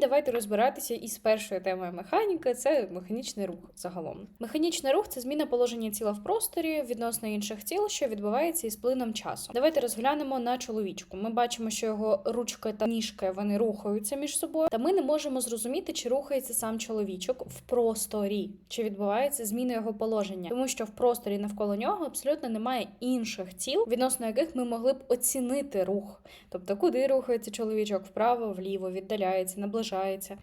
Давайте розбиратися із першою темою механіки це механічний рух загалом. Механічний рух це зміна положення тіла в просторі відносно інших тіл, що відбувається із плином часу. Давайте розглянемо на чоловічку. Ми бачимо, що його ручки та ніжки вони рухаються між собою, та ми не можемо зрозуміти, чи рухається сам чоловічок в просторі, чи відбувається зміна його положення, тому що в просторі навколо нього абсолютно немає інших тіл, відносно яких ми могли б оцінити рух. Тобто, куди рухається чоловічок вправо, вліво, віддаляється, наближається,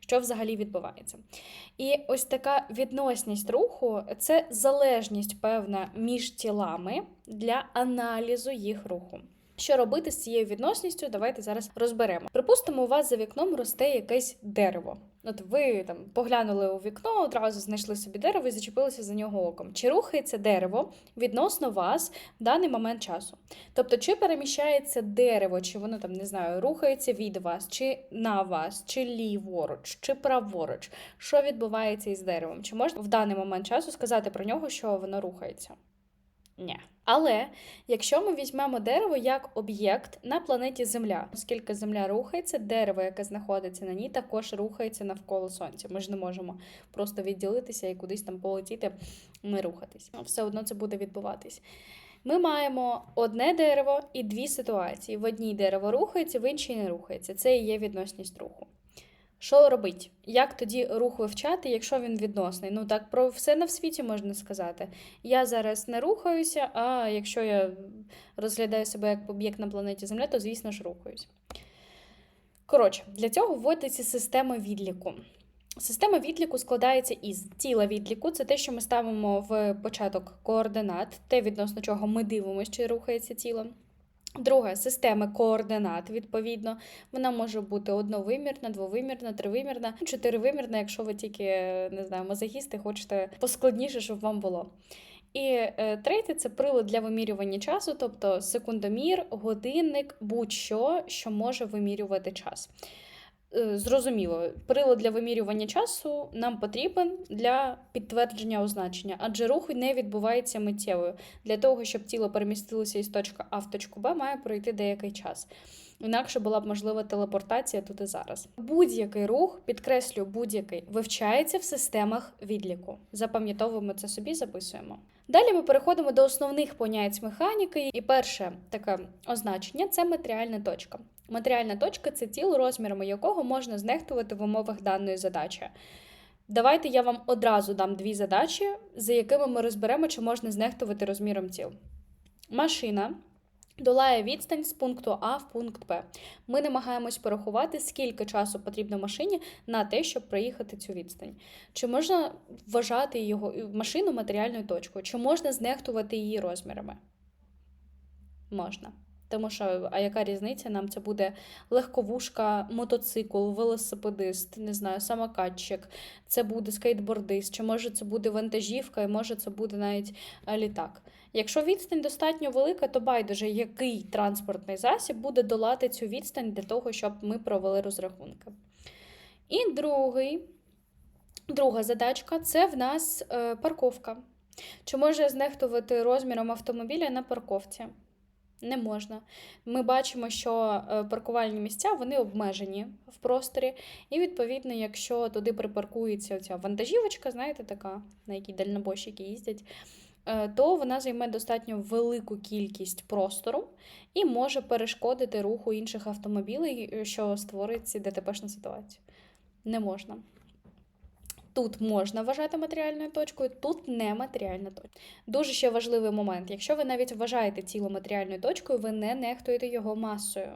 що взагалі відбувається. І ось така відносність руху це залежність певна між тілами для аналізу їх руху. Що робити з цією відносністю? Давайте зараз розберемо. Припустимо, у вас за вікном росте якесь дерево. От ви там поглянули у вікно, одразу знайшли собі дерево і зачепилися за нього оком. Чи рухається дерево відносно вас в даний момент часу? Тобто, чи переміщається дерево, чи воно там не знаю, рухається від вас, чи на вас, чи ліворуч, чи праворуч? Що відбувається із деревом? Чи можна в даний момент часу сказати про нього, що воно рухається? Ні. Але якщо ми візьмемо дерево як об'єкт на планеті Земля, оскільки Земля рухається, дерево, яке знаходиться на ній, також рухається навколо сонця. Ми ж не можемо просто відділитися і кудись там полетіти, не рухатись. Все одно це буде відбуватись. Ми маємо одне дерево і дві ситуації: в одній дерево рухається, в іншій не рухається. Це і є відносність руху. Що робить? Як тоді рух вивчати, якщо він відносний? Ну так про все на світі можна сказати. Я зараз не рухаюся, а якщо я розглядаю себе як об'єкт на планеті Земля, то звісно ж рухаюсь. Коротше, для цього вводиться система відліку. Система відліку складається із тіла відліку, це те, що ми ставимо в початок координат, те, відносно чого ми дивимося, чи рухається тіло. Друга система координат, відповідно, вона може бути одновимірна, двовимірна, тривимірна, чотиривимірна, якщо ви тільки не знаю, мазохісти, хочете поскладніше, щоб вам було. І е, третє це прилад для вимірювання часу, тобто секундомір, годинник, будь-що, що може вимірювати час. Е, Зрозуміло, прилад для вимірювання часу нам потрібен для підтвердження означення, адже рух не відбувається миттєвою. Для того, щоб тіло перемістилося із точки А в точку Б, має пройти деякий час. Інакше була б можлива телепортація тут і зараз. Будь-який рух, підкреслю, будь-який, вивчається в системах відліку. Запам'ятовуємо це собі, записуємо. Далі ми переходимо до основних понять механіки, і перше таке означення це матеріальна точка. Матеріальна точка це тіло, розмірами якого можна знехтувати в умовах даної задачі. Давайте я вам одразу дам дві задачі, за якими ми розберемо, чи можна знехтувати розміром тіл. Машина долає відстань з пункту А в пункт Б. Ми намагаємось порахувати, скільки часу потрібно машині на те, щоб проїхати цю відстань. Чи можна вважати його машину матеріальною точкою? Чи можна знехтувати її розмірами? Можна. Тому що, а яка різниця? Нам це буде легковушка, мотоцикл, велосипедист, не знаю, самокатчик, це буде скейтбордист, чи може це буде вантажівка, і може це буде навіть е, літак. Якщо відстань достатньо велика, то байдуже, який транспортний засіб буде долати цю відстань для того, щоб ми провели розрахунки. І другий, друга задачка це в нас е, парковка. Чи може знехтувати розміром автомобіля на парковці? Не можна. Ми бачимо, що е, паркувальні місця вони обмежені в просторі, і, відповідно, якщо туди припаркується ця вантажівочка, знаєте, така, на якій дальнобойщики їздять, е, то вона займе достатньо велику кількість простору і може перешкодити руху інших автомобілів, що створить ДТПшну ситуацію. Не можна. Тут можна вважати матеріальною точкою, тут не матеріальна точка. Дуже ще важливий момент. Якщо ви навіть вважаєте тіло матеріальною точкою, ви не нехтуєте його масою.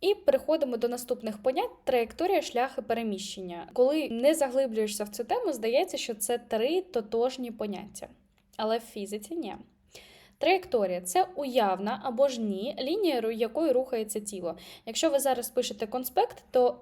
І переходимо до наступних понять: траєкторія, шляхи переміщення. Коли не заглиблюєшся в цю тему, здається, що це три тотожні поняття. Але в фізиці ні. Траєкторія це уявна або ж ні, лінія, якою рухається тіло. Якщо ви зараз пишете конспект, то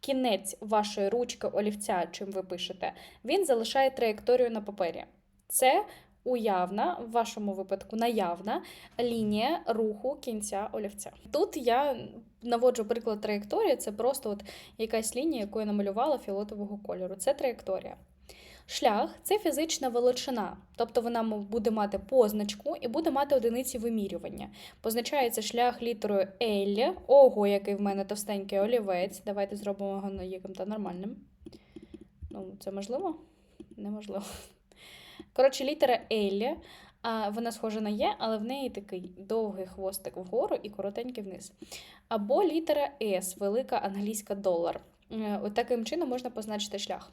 кінець вашої ручки олівця, чим ви пишете, він залишає траєкторію на папері. Це уявна, в вашому випадку наявна лінія руху кінця олівця. Тут я наводжу приклад траєкторії, це просто от якась лінія, яку я намалювала фіолетового кольору. Це траєкторія. Шлях це фізична величина, тобто вона буде мати позначку і буде мати одиниці вимірювання. Позначається шлях літерою L. Ого, який в мене товстенький олівець. Давайте зробимо його яким-то нормальним. Ну, це можливо? Неможливо. Коротше, літера L, а вона схожа на Є, але в неї такий довгий хвостик вгору і коротенький вниз. Або літера S, велика англійська долар. Е, От таким чином можна позначити шлях.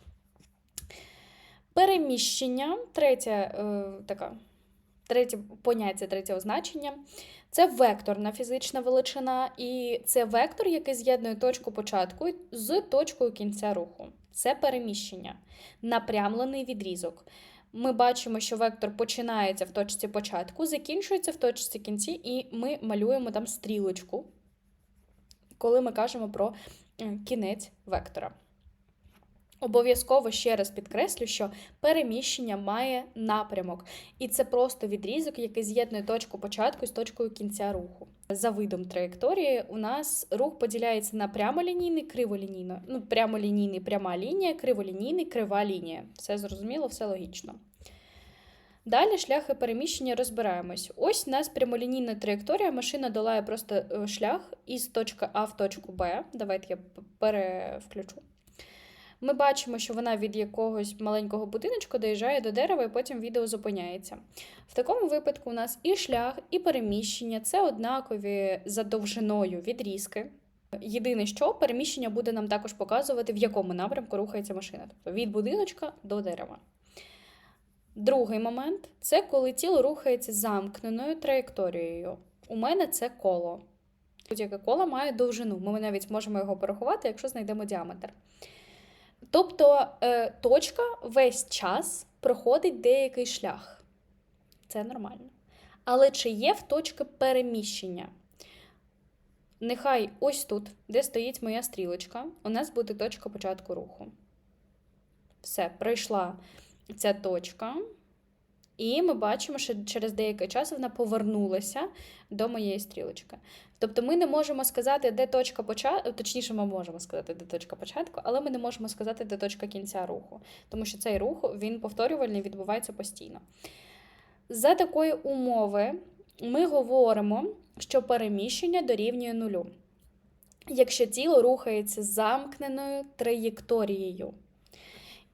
Переміщення, третя е, така, третє поняття, третє означення. Це векторна фізична величина, і це вектор, який з'єднує точку початку з точкою кінця руху. Це переміщення, напрямлений відрізок. Ми бачимо, що вектор починається в точці початку, закінчується в точці кінці, і ми малюємо там стрілочку, коли ми кажемо про е, кінець вектора. Обов'язково ще раз підкреслю, що переміщення має напрямок, і це просто відрізок, який з'єднує точку початку з точкою кінця руху. За видом траєкторії у нас рух поділяється на прямолінійний, криволінійний. Ну, прямолінійний, пряма лінія, криволінійний, крива лінія. Все зрозуміло, все логічно. Далі шляхи переміщення розбираємось. Ось у нас прямолінійна траєкторія, машина долає просто е, шлях із точки А в точку Б. Давайте я перевключу. Ми бачимо, що вона від якогось маленького будиночку доїжджає до дерева, і потім відео зупиняється. В такому випадку у нас і шлях, і переміщення це однакові за довжиною відрізки. Єдине, що переміщення буде нам також показувати, в якому напрямку рухається машина, тобто від будиночка до дерева. Другий момент це коли тіло рухається замкненою траєкторією. У мене це коло. Будь-яке коло має довжину. Ми навіть можемо його порахувати, якщо знайдемо діаметр. Тобто е, точка весь час проходить деякий шлях. Це нормально. Але чи є в точки переміщення? Нехай ось тут, де стоїть моя стрілочка, у нас буде точка початку руху. Все, пройшла ця точка. І ми бачимо, що через деякий час вона повернулася до моєї стрілочки. Тобто ми не можемо сказати, де точка початку, точніше, ми можемо сказати, де точка початку, але ми не можемо сказати, де точка кінця руху, тому що цей рух він повторювальний, відбувається постійно. За такої умови ми говоримо, що переміщення дорівнює нулю, якщо тіло рухається замкненою траєкторією.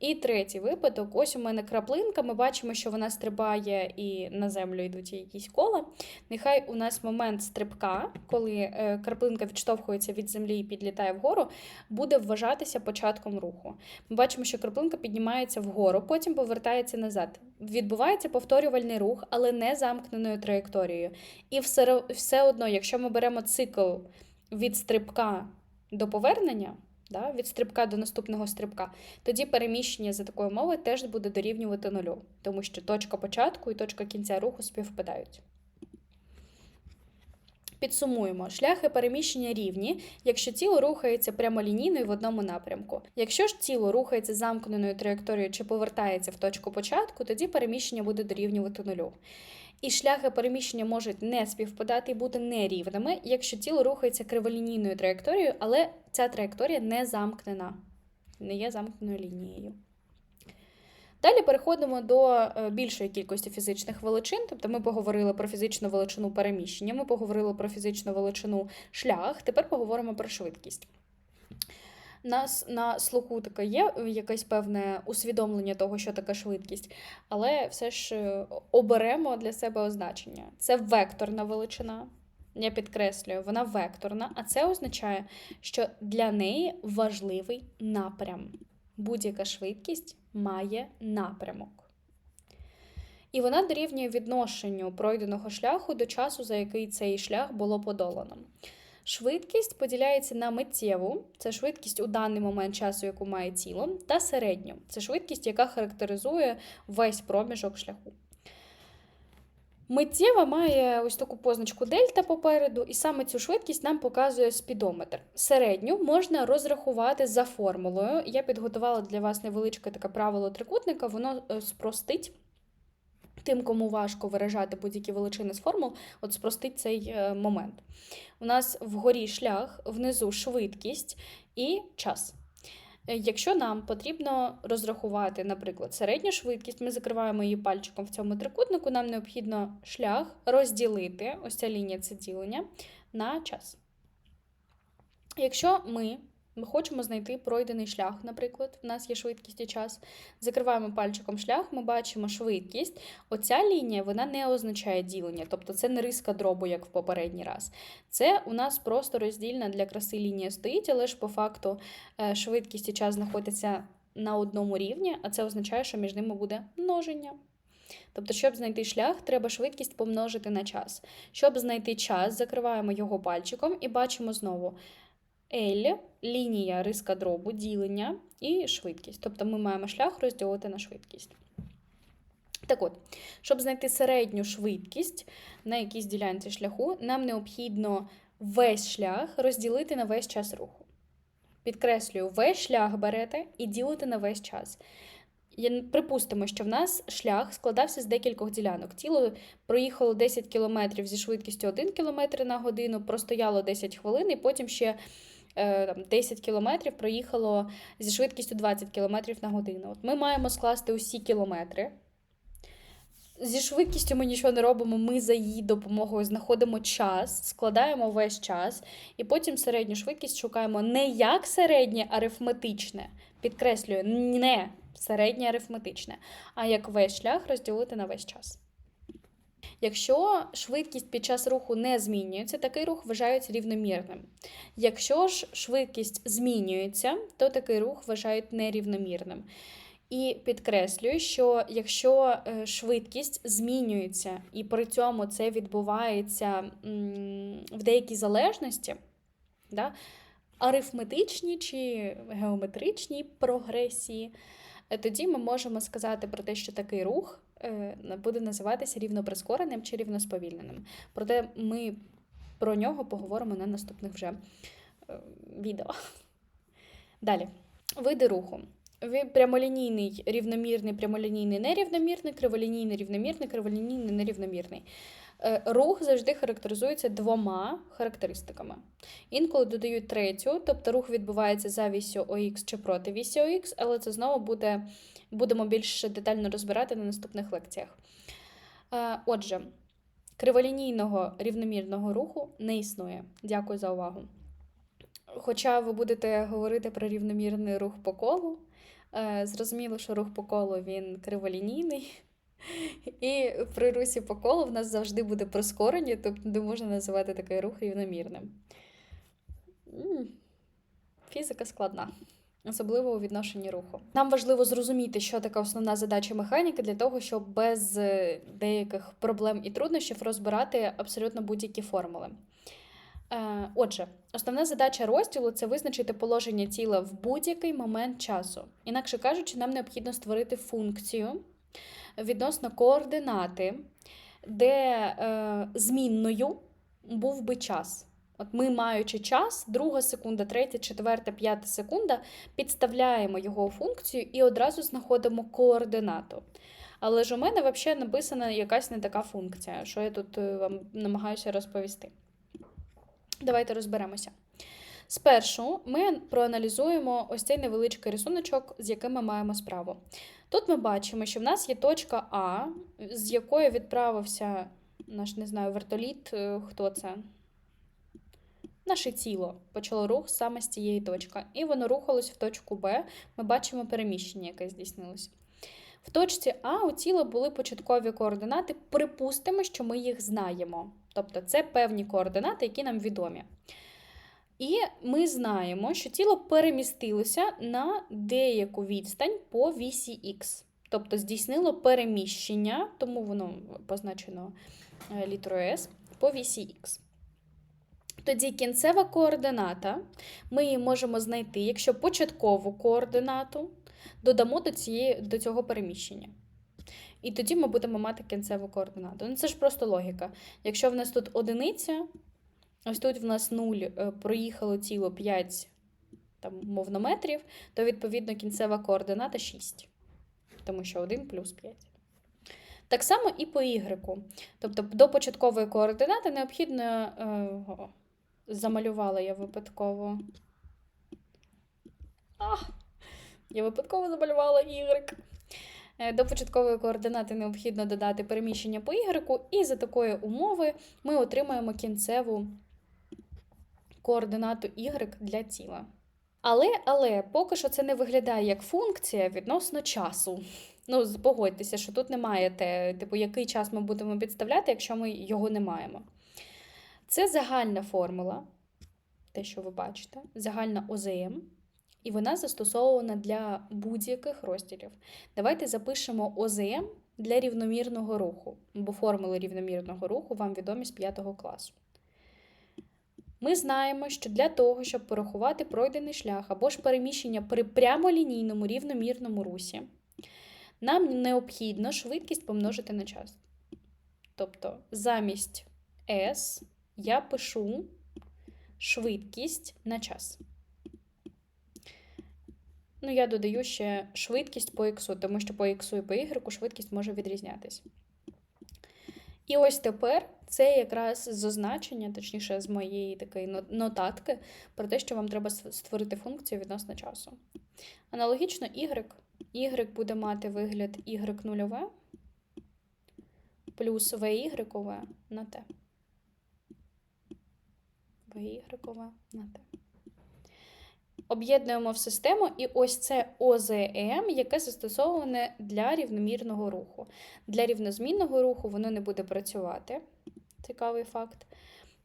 І третій випадок: ось у мене краплинка. Ми бачимо, що вона стрибає і на землю йдуть якісь кола. Нехай у нас момент стрибка, коли е, краплинка відштовхується від землі і підлітає вгору, буде вважатися початком руху. Ми бачимо, що краплинка піднімається вгору, потім повертається назад. Відбувається повторювальний рух, але не замкненою траєкторією. І все, все одно, якщо ми беремо цикл від стрибка до повернення. Да, від стрибка до наступного стрибка, тоді переміщення за такою мовою теж буде дорівнювати нулю, тому що точка початку і точка кінця руху співпадають. Підсумуємо, шляхи переміщення рівні, якщо тіло рухається прямолінійно в одному напрямку. Якщо ж тіло рухається замкненою траєкторією чи повертається в точку початку, тоді переміщення буде дорівнювати нулю. І шляхи переміщення можуть не співпадати і бути нерівними, якщо тіло рухається криволінійною траєкторією, але ця траєкторія не замкнена, не є замкненою лінією. Далі переходимо до е, більшої кількості фізичних величин. Тобто ми поговорили про фізичну величину переміщення, ми поговорили про фізичну величину шлях, тепер поговоримо про швидкість. Нас на слуху таке є якесь певне усвідомлення того, що таке швидкість, але все ж е, оберемо для себе означення. Це векторна величина. Я підкреслюю, вона векторна, а це означає, що для неї важливий напрям. Будь-яка швидкість має напрямок. І вона дорівнює відношенню пройденого шляху до часу, за який цей шлях було подолано. Швидкість поділяється на миттєву, це швидкість у даний момент часу, яку має тіло, та середню це швидкість, яка характеризує весь проміжок шляху. Миттєва має ось таку позначку дельта попереду, і саме цю швидкість нам показує спідометр. Середню можна розрахувати за формулою. Я підготувала для вас невеличке таке правило трикутника, воно е, спростить. Тим, кому важко виражати будь-які величини з формул, от спростить цей е, момент. У нас вгорі шлях, внизу швидкість і час. Е, Якщо нам потрібно розрахувати, наприклад, середню швидкість, ми закриваємо її пальчиком в цьому трикутнику, нам необхідно шлях розділити, ось ця лінія це ділення, на час. Якщо ми ми хочемо знайти пройдений шлях, наприклад, в нас є швидкість і час. Закриваємо пальчиком шлях, ми бачимо швидкість. Оця лінія вона не означає ділення, тобто це не риска дробу, як в попередній раз. Це у нас просто роздільна для краси лінія стоїть, але ж по факту е, швидкість і час знаходяться на одному рівні, а це означає, що між ними буде множення. Тобто, щоб знайти шлях, треба швидкість помножити на час. Щоб знайти час, закриваємо його пальчиком і бачимо знову L, лінія риска дробу, ділення і швидкість. Тобто ми маємо шлях розділити на швидкість. Так от, щоб знайти середню швидкість на якійсь ділянці шляху, нам необхідно весь шлях розділити на весь час руху. Підкреслюю, весь шлях берете і ділите на весь час. Припустимо, що в нас шлях складався з декількох ділянок. Тіло проїхало 10 км зі швидкістю 1 км на годину, простояло 10 хвилин, і потім ще 10 км проїхало зі швидкістю 20 км на годину. От ми маємо скласти усі кілометри. Зі швидкістю ми нічого не робимо, ми за її допомогою знаходимо час, складаємо весь час, і потім середню швидкість шукаємо не як середнє арифметичне, підкреслюю, не середнє арифметичне, а як весь шлях розділити на весь час. Якщо швидкість під час руху не змінюється, такий рух вважають рівномірним. Якщо ж швидкість змінюється, то такий рух вважають нерівномірним. І підкреслюю, що якщо е, швидкість змінюється, і при цьому це відбувається в деякій залежності, да, арифметичній чи геометричній прогресії, е, тоді ми можемо сказати про те, що такий рух буде називатися рівноприскореним чи рівносповільненим. Проте ми про нього поговоримо на наступних вже е, відео. Далі, види руху. Прямолінійний, рівномірний, прямолінійний, нерівномірний, криволінійний, рівномірний, криволінійний, нерівномірний. Е, Рух завжди характеризується двома характеристиками. Інколи додають третю, тобто рух відбувається за вісю ОХ чи проти вісі ОХ, але це знову буде, будемо більш детально розбирати на наступних лекціях. Е, Отже, криволінійного рівномірного руху не існує. Дякую за увагу. Хоча ви будете говорити про рівномірний рух по колу, е, зрозуміло, що рух по колу він криволінійний. І при русі по колу в нас завжди буде прискорення, тобто не можна називати такий рух рівномірним. Фізика складна, особливо у відношенні руху. Нам важливо зрозуміти, що така основна задача механіки для того, щоб без е, деяких проблем і труднощів розбирати абсолютно будь-які формули. Е, Отже, основна задача розділу це визначити положення тіла в будь-який момент часу. Інакше кажучи, нам необхідно створити функцію відносно координати, де е, змінною був би час. От ми, маючи час, друга секунда, третя, четверта, п'ята секунда, підставляємо його функцію і одразу знаходимо координату. Але ж у мене взагалі написана якась не така функція, що я тут е, вам намагаюся розповісти. Давайте розберемося. Спершу ми проаналізуємо ось цей невеличкий рисуночок, з яким ми маємо справу. Тут ми бачимо, що в нас є точка А, з якої відправився наш, не знаю, вертоліт, е, хто це? Наше тіло почало рух саме з цієї точки. І воно рухалось в точку Б. Ми бачимо переміщення, яке здійснилося. В точці А у тіла були початкові координати. Припустимо, що ми їх знаємо. Тобто це певні координати, які нам відомі. І ми знаємо, що тіло перемістилося на деяку відстань по вісі Х. Тобто здійснило переміщення, тому воно позначено е, літерою S, по вісі Х. Тоді кінцева координата ми її можемо знайти, якщо початкову координату додамо до, цієї, до цього переміщення. І тоді ми будемо мати кінцеву координату. Ну, це ж просто логіка. Якщо в нас тут одиниця, ось тут в нас 0, е, проїхало тіло 5 там, мовно метрів, то відповідно кінцева координата 6. Тому що 1 плюс 5. Так само і по Y. Тобто до початкової координати необхідно. Е, о, замалювала я випадково. А, Я випадково замалювала Y. Е, До початкової координати необхідно додати переміщення по Y, і за такої умови ми отримаємо кінцеву координату Y для тіла. Але, але поки що це не виглядає як функція відносно часу. Ну, погодьтеся, що тут немає те, типу, який час ми будемо підставляти, якщо ми його не маємо. Це загальна формула, те, що ви бачите, загальна ОЗМ, і вона застосована для будь-яких розділів. Давайте запишемо ОЗМ для рівномірного руху, бо формули рівномірного руху вам відомі з 5 класу. Ми знаємо, що для того, щоб порахувати пройдений шлях або ж переміщення при прямолінійному рівномірному русі, нам необхідно швидкість помножити на час. Тобто замість S я пишу швидкість на час. Ну, я додаю ще швидкість по х, тому що по х і по y швидкість може відрізнятись. І ось тепер це якраз з означення, точніше, з моєї такої нотатки, про те, що вам треба створити функцію відносно часу. Аналогічно y. y буде мати вигляд y нульове плюс vy на t. vy на t. Об'єднуємо в систему, і ось це ОЗМ, яке застосоване для рівномірного руху. Для рівнозмінного руху воно не буде працювати. Цікавий факт.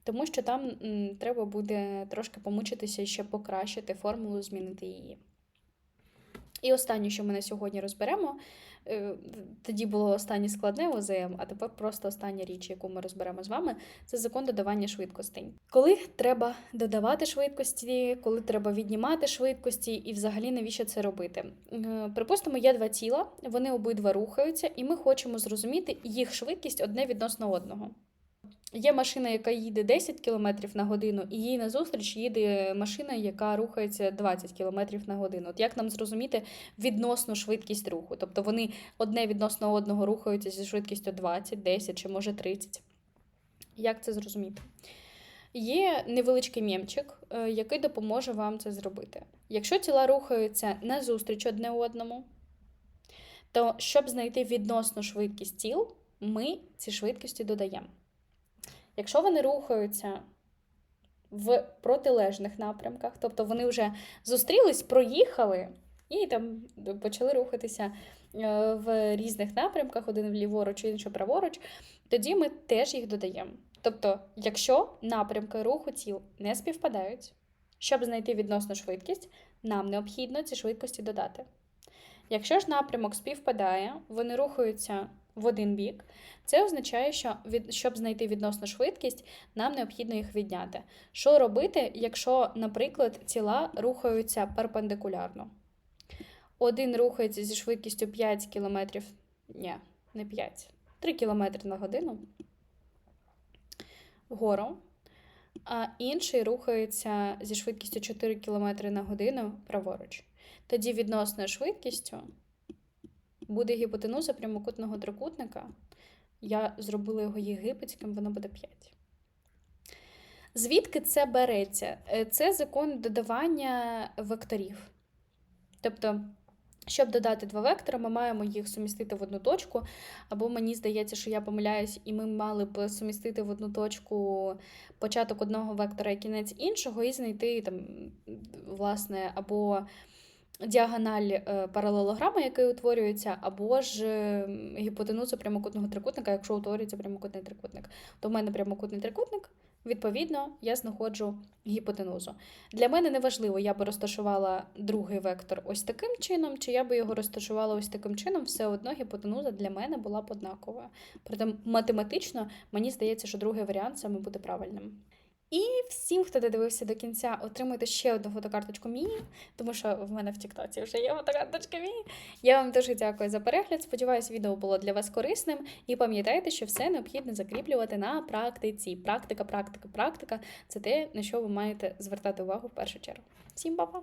Тому що там м, треба буде трошки помучитися ще покращити формулу, змінити її. І останнє, що ми на сьогодні розберемо, е, тоді було останнє складне ОЗМ, а тепер просто остання річ, яку ми розберемо з вами, це закон додавання швидкостей. Коли треба додавати швидкості, коли треба віднімати швидкості, і взагалі навіщо це робити? Е, Припустимо, є два тіла, вони обидва рухаються, і ми хочемо зрозуміти їх швидкість одне відносно одного. Є машина, яка їде 10 км на годину, і їй назустріч їде машина, яка рухається 20 км на годину. От як нам зрозуміти відносну швидкість руху? Тобто вони одне відносно одного рухаються зі швидкістю 20, 10 чи може 30. Як це зрозуміти? Є невеличкий мємчик, е, який допоможе вам це зробити. Якщо тіла рухаються назустріч одне одному, то щоб знайти відносну швидкість тіл, ми ці швидкості додаємо. Якщо вони рухаються в протилежних напрямках, тобто вони вже зустрілись, проїхали і там почали рухатися е, в різних напрямках, один ліворуч, інший праворуч, тоді ми теж їх додаємо. Тобто, якщо напрямки руху тіл не співпадають, щоб знайти відносну швидкість, нам необхідно ці швидкості додати. Якщо ж напрямок співпадає, вони рухаються в один бік, це означає, що від, щоб знайти відносну швидкість, нам необхідно їх відняти. Що робити, якщо, наприклад, тіла рухаються перпендикулярно? Один рухається зі швидкістю 5 км, ні, не 5, 3 км на годину вгору, а інший рухається зі швидкістю 4 км на годину праворуч. Тоді відносною швидкістю буде гіпотенуза прямокутного трикутника. Я зробила його єгипетським, воно буде 5. Звідки це береться? Е, Це закон додавання векторів. Тобто, щоб додати два вектора, ми маємо їх сумістити в одну точку. Або мені здається, що я помиляюсь, і ми мали б сумістити в одну точку початок одного вектора і кінець іншого, і знайти там, власне, або діагональ е, паралелограма, який утворюється, або ж е, гіпотенузу прямокутного трикутника, якщо утворюється прямокутний трикутник. То в мене прямокутний трикутник, відповідно, я знаходжу гіпотенузу. Для мене не важливо, я би розташувала другий вектор ось таким чином, чи я би його розташувала ось таким чином, все одно гіпотенуза для мене була б однаковою. Проте математично мені здається, що другий варіант саме буде правильним. І всім, хто додивився до кінця, отримуйте ще одну фотокарточку Міні, тому що в мене в Тіктоці вже є фотокарточка Міні. Я вам дуже дякую за перегляд. Сподіваюсь, відео було для вас корисним. І пам'ятайте, що все необхідно закріплювати на практиці. Практика, практика, практика це те, на що ви маєте звертати увагу в першу чергу. Всім па-па!